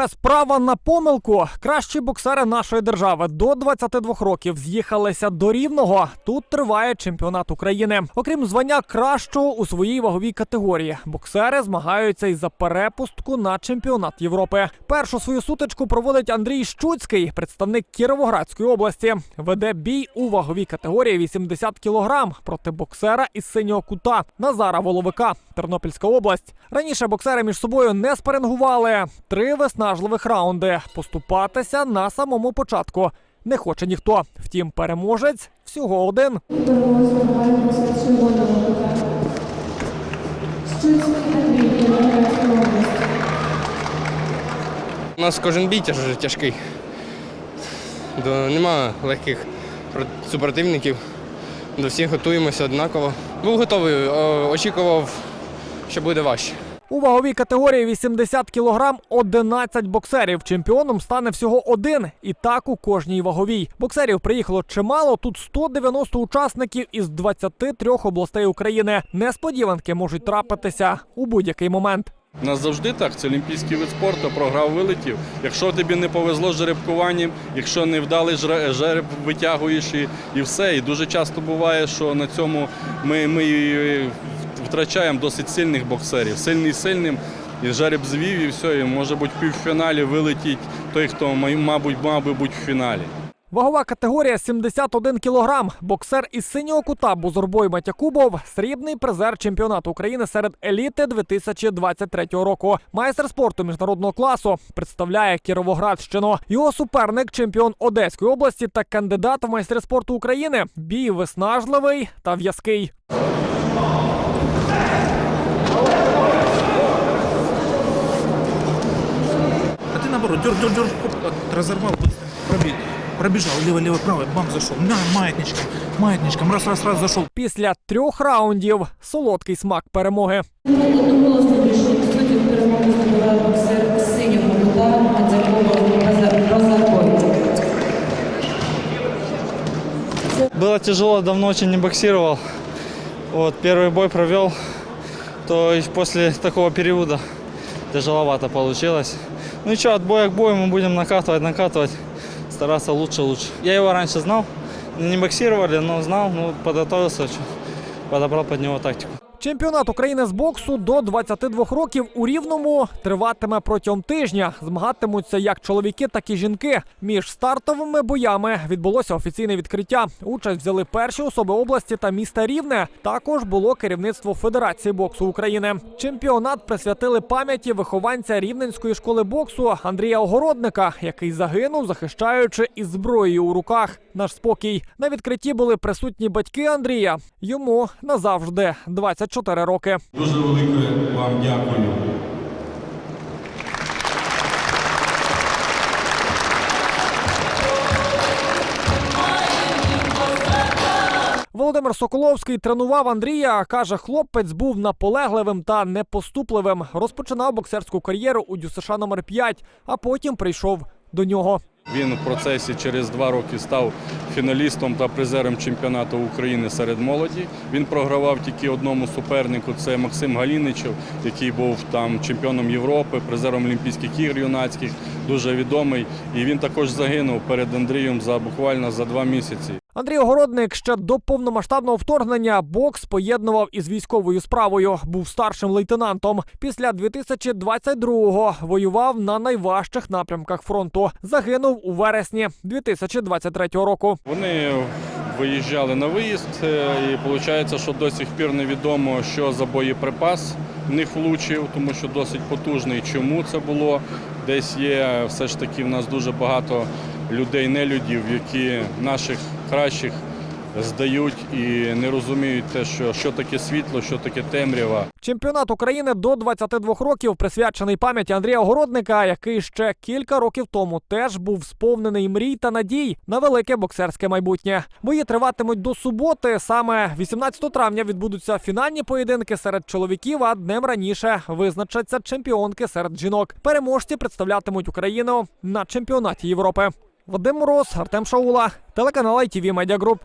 Без права на помилку кращі боксери нашої держави до 22 років з'їхалися до рівного. Тут триває чемпіонат України. Окрім звання кращого у своїй ваговій категорії, боксери змагаються й за перепустку на чемпіонат Європи. Першу свою сутичку проводить Андрій Щуцький, представник Кіровоградської області. Веде бій у ваговій категорії 80 кілограм проти боксера із синього кута Назара Воловика, Тернопільська область. Раніше боксери між собою не спарингували. Три виснажливих раунди. Поступатися на самому початку не хоче ніхто. Втім, переможець всього один. У нас кожен бій тяж- тяжкий. Нема легких супротивників. До всіх готуємося однаково. Був готовий, очікував, що буде важче. У ваговій категорії 80 кілограм 11 боксерів. Чемпіоном стане всього один. І так у кожній ваговій. Боксерів приїхало чимало. Тут 190 учасників із 23 областей України. Несподіванки можуть трапитися у будь-який момент. У нас завжди так, це олімпійський вид спорту, програв вилетів. Якщо тобі не повезло з жеребкуванням, якщо не вдалий жереб витягуєш і, і все. І дуже часто буває, що на цьому ми, ми втрачаємо досить сильних боксерів. Сильний сильним, і жереб звів, і все. І може бути в півфіналі вилетіть той, хто мабуть, мав би бути в фіналі. Вагова категорія 71 кілограм. Боксер із синього кута Бузурбой Матякубов – срібний призер чемпіонату України серед еліти 2023 року. Майстер спорту міжнародного класу представляє Кіровоградщину. Його суперник чемпіон Одеської області та кандидат в майстри спорту України. Бій виснажливий та в'язкий. А ты наоборот, дер, дер, дер, оп, от- разорвал, быстро, пробег, пробежал, лево, лево, право, бам, зашел, на, маятничком, маятничком, раз, раз, раз, зашел. Після трьох раундів солодкий смак перемоги. Одноголосно рішення суддів перемогу здобуває боксер синього кута Мадзякова Розаркович. Было тяжело, давно очень не боксировал. Вот, первый бой провел, то и после такого периода тяжеловато получилось. Ну ничего, от боя к бою мы будем накатывать, накатывать, стараться лучше, лучше. Я его раньше знал, не боксировали, но знал, ну, подготовился, чё, подобрал под него тактику. Чемпіонат України з боксу до 22 років у Рівному триватиме протягом тижня. Змагатимуться як чоловіки, так і жінки. Між стартовими боями відбулося офіційне відкриття. Участь взяли перші особи області та міста Рівне. Також було керівництво Федерації боксу України. Чемпіонат присвятили пам'яті вихованця рівненської школи боксу Андрія Огородника, який загинув, захищаючи із зброєю у руках наш спокій. На відкритті були присутні батьки Андрія. Йому назавжди 24 роки. Дуже велике вам дякую. Володимир Соколовський тренував Андрія. каже, хлопець був наполегливим та непоступливим. Розпочинав боксерську кар'єру у ДЮСШ номер 5 а потім прийшов до нього. Він в процесі через два роки став фіналістом та призером чемпіонату України серед молоді. Він програвав тільки одному супернику. Це Максим Галіничев, який був там чемпіоном Європи, призером Олімпійських ігор юнацьких, дуже відомий. І він також загинув перед Андрієм за буквально за два місяці. Андрій Огородник ще до повномасштабного вторгнення бокс поєднував із військовою справою. Був старшим лейтенантом. Після 2022-го воював на найважчих напрямках фронту. Загинув у вересні 2023 року. Вони виїжджали на виїзд, е, і виходить, що до сих пір невідомо, що за боєприпас в них влучив, тому що досить потужний. Чому це було? Десь є все ж таки в нас дуже багато людей, нелюдів, які наших кращих здають і не розуміють те, що, що таке світло, що таке темрява. Чемпіонат України до 22 років присвячений пам'яті Андрія Огородника, який ще кілька років тому теж був сповнений мрій та надій на велике боксерське майбутнє. Бої триватимуть до суботи. Саме 18 травня відбудуться фінальні поєдинки серед чоловіків. А днем раніше визначаться чемпіонки серед жінок. Переможці представлятимуть Україну на чемпіонаті Європи. Вадим Мороз, Артем Шаула, телеканал ITV Media Group.